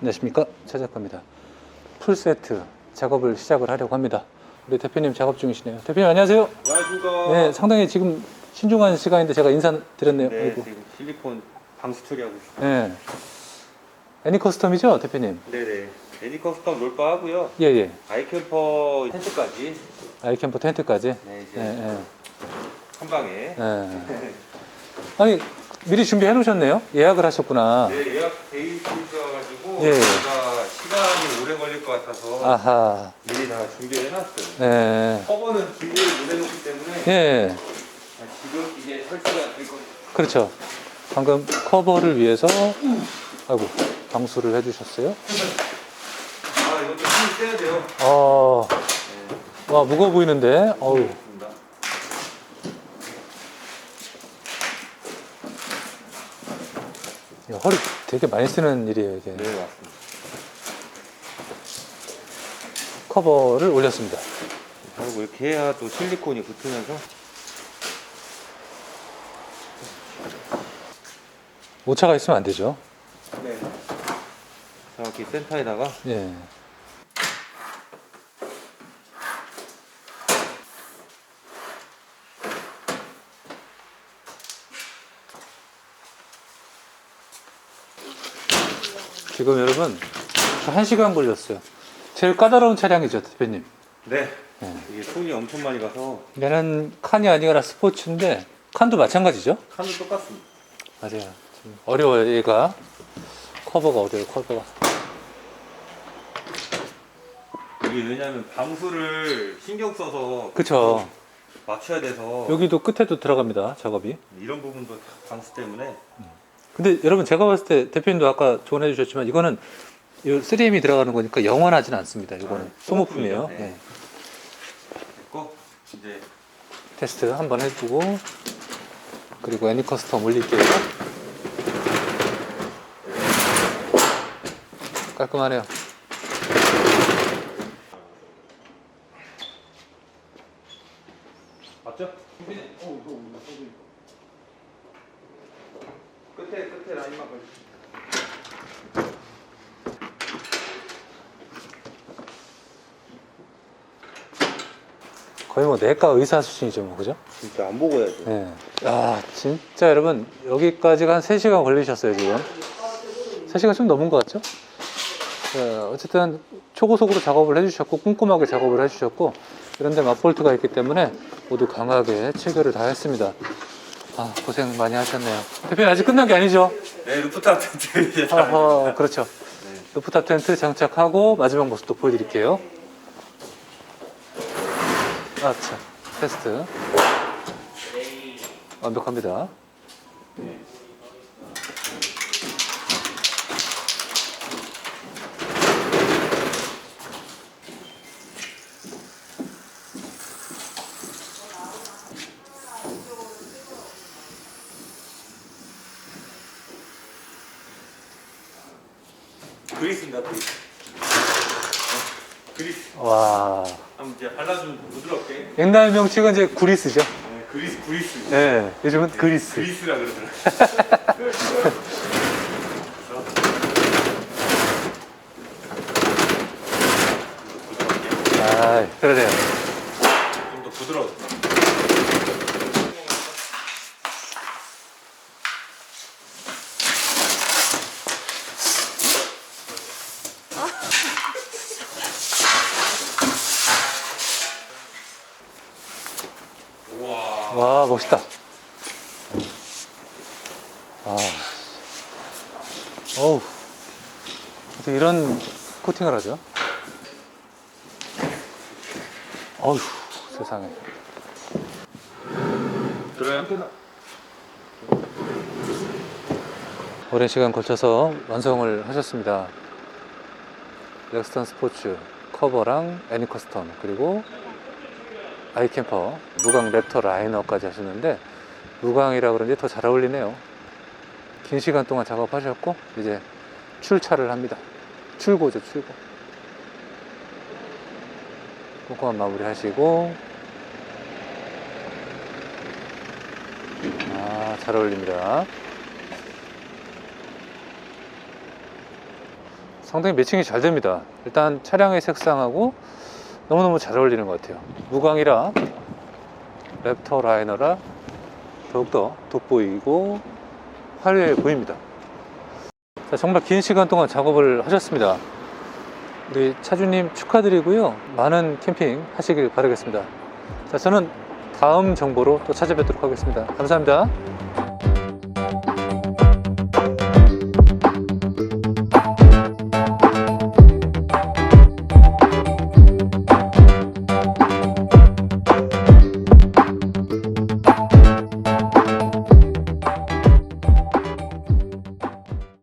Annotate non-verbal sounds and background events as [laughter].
안녕하십니까 최작가입니다 풀세트 작업을 시작을 하려고 합니다 우리 대표님 작업 중이시네요 대표님 안녕하세요 안녕하십니까. 네 상당히 지금 신중한 시간인데 제가 인사드렸네요 네, 아이고. 지금 실리콘 방수 처리하고 있습니다. 네. 애니 커스텀이죠 대표님 네네. 애니 커스텀 롤바 하고요. 예예 아이캠퍼 텐트까지. 아이캠프 텐트까지 네, 이제 예, 예, 한 방에. 예. 아니 미리 준비해 놓으셨네요 예약을 하셨구나 네, 예약 돼있 예. 시간이 오래 걸릴 것 같아서 아하 미리 다 준비를 해놨어요. 네. 커버는 준비를 못 해놓기 때문에 예 지금 이게 설치가 될 거예요. 그렇죠 방금 커버를 위해서 아이고 방수를 해주셨어요 아, 이것도 힘을 빼야 돼요. 어, 네. 와 무거워 보이는데 어우 그렇습니다. 야, 허리 되게 많이 쓰는 일이에요 이게. 네, 맞습니다. 커버를 올렸습니다. 그리고 이렇게 해야 또 실리콘이 붙으면서. 오차가 있으면 안 되죠? 네. 정확히 센터에다가. 예 지금 여러분 저 1시간 걸렸어요. 제일 까다로운 차량이죠 대표님. 네. 네. 이게 손이 엄청 많이 가서. 얘는 칸이 아니라 스포츠인데 칸도 마찬가지죠? 칸도 똑같습니다. 맞아요. 좀 어려워요 얘가. 커버가 어려워요 커버가. 이게 왜냐면 방수를 신경 써서 그쵸. 맞춰야 돼서. 여기도 끝에도 들어갑니다 작업이. 이런 부분도 다 방수 때문에 근데 여러분 제가 봤을 때 대표님도 아까 조언해 주셨지만 이거는 이 3M이 들어가는 거니까 영원하진 않습니다 이거는 아, 소모품이에요. 네. 네. 됐고 이제 테스트 한번 해보고 그리고 애니 커스텀 올릴게요 깔끔하네요 맞죠? 끝에 끝에 라인만 걸려. 거의 뭐 내과 의사 수준이죠 뭐 그죠? 진짜 안 보고 해야죠. 네. 야, 진짜 여러분, 여기까지가 한 3시간 걸리셨어요, 지금. 3시간 좀 넘은 것 같죠? 네, 어쨌든 초고속으로 작업을 해주셨고, 꼼꼼하게 작업을 해주셨고, 이런데 맛볼트가 있기 때문에 모두 강하게 체결을 다 했습니다. 아, 고생 많이 하셨네요. 대표님, 아직 끝난 게 아니죠? 네, 루프탑 텐트 이제 다. 아하, 그렇죠. 네. 루프탑 텐트 장착하고, 마지막 모습도 보여드릴게요. 아, 참. 테스트. 완벽합니다. 그리스입니다, 그리스. 그리스. 와. 한번 이제 발라주면 부드럽게. 옛날 명칭은 이제 구리스죠. 네, 그리스, 그리스. 네, 요즘은 그리스. 그리스라 그러더라고요. [laughs] 아, 그러네요. 좀 더 부드러워. 우와. 와, 멋있다. 아. 어우. 어떻게 이런 코팅을 하죠? 어휴, 세상에. 들어요? 오랜 시간 걸쳐서 완성을 하셨습니다. 렉스턴 스포츠 커버랑 애니 커스텀 그리고 아이캠퍼 무광 랩터 라이너까지 하셨는데 무광이라 그런지 더 잘 어울리네요. 긴 시간 동안 작업하셨고 이제 출차를 합니다. 출고죠 출고. 꼼꼼한 마무리 하시고 아 잘 어울립니다. 상당히 매칭이 잘 됩니다. 일단 차량의 색상하고 너무너무 잘 어울리는 것 같아요. 무광이라 랩터 라이너라 더욱더 돋보이고 화려해 보입니다. 자, 정말 긴 시간 동안 작업을 하셨습니다. 우리 차주님 축하드리고요. 많은 캠핑 하시길 바라겠습니다. 자, 저는 다음 정보로 또 찾아뵙도록 하겠습니다. 감사합니다.